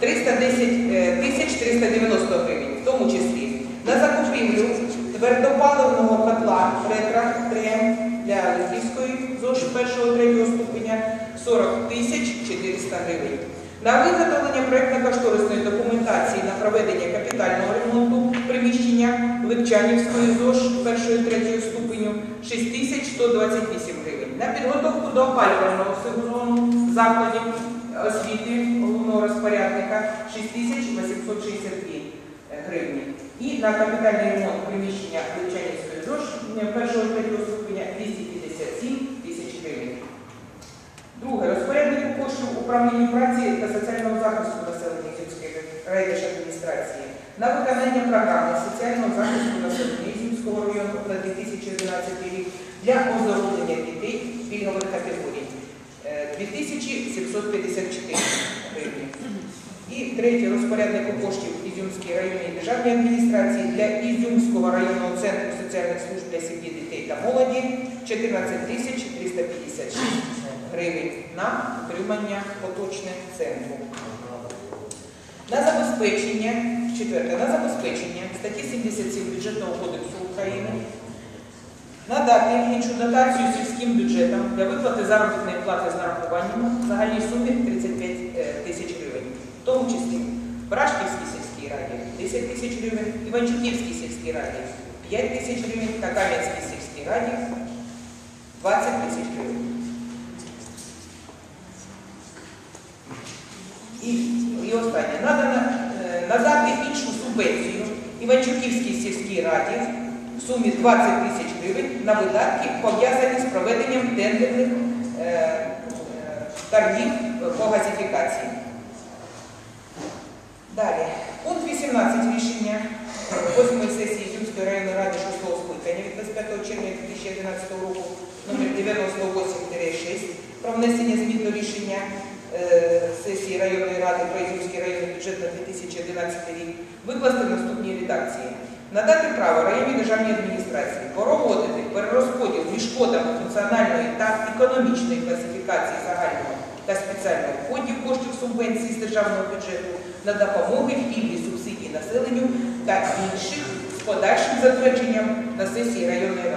310 е, тисяч 390 гривень, в тому числі на закупівлю твердопаливного котла ретра 3 для Литівської ЗОЖ 1-3 ступеня 40 тисяч 400 гривень. На виготовлення проєктно-кошторисної документації на проведення капітального ремонту приміщення Липчанівської ЗОЖ 1-3 ступеню 6128 гривень. На підготовку до опалювального сезону закладів освіти головного розпорядника 6862 гривні. І на капітальний ремонт приміщення Липчанівської ЗОЖ 1-3 ступеня 257 тисяч гривень. Друге. Розпоряднику коштів управління праці та соціального захисту населення Ізюмської райдержадміністрації на виконання програми соціального захисту населення Ізюмського району на 2011 рік для оздоровлення дітей пільгових категорій е, 2754 гривні. І третє розпоряднику коштів Ізюмській районній державній адміністрації для Ізюмського районного центру соціальних служб для сім'ї, дітей та молоді 14 тисяч 356 гривень на утримання поточне центру. На забезпечення, четверте, на забезпечення статті 77 Бюджетного кодексу України надати іншу дотацію сільським бюджетам для виплати заробітної плати з нарахуванням загальній сумі 35 е, тисяч гривень, в тому числі Брашківській сільській раді 10 тисяч гривень, Іванчуківській сільській раді 5 тисяч гривень та Кам'янській сільській раді 20 тисяч гривень. І, і останнє. Надано, е, надати іншу субвенцію Іванчуківській сільській раді в сумі 20 тисяч гривень на видатки, пов'язані з проведенням тендерних е, е, торгів по газифікації. Далі. Пункт 18 рішення 8 сесії Юрської районної ради 6 скликання від 25 червня 2011 року номер 98-6 про внесення змін до рішення е, сесії районної ради про Ізюмський районний бюджет на 2011 рік викласти в наступній редакції. Надати право районній державній адміністрації проводити перерозподіл між кодами функціональної та економічної класифікації загального та спеціального коштів субвенції з державного бюджету на допомоги пільги субсидії населенню та інших з подальшим затвердженням на сесії районної ради.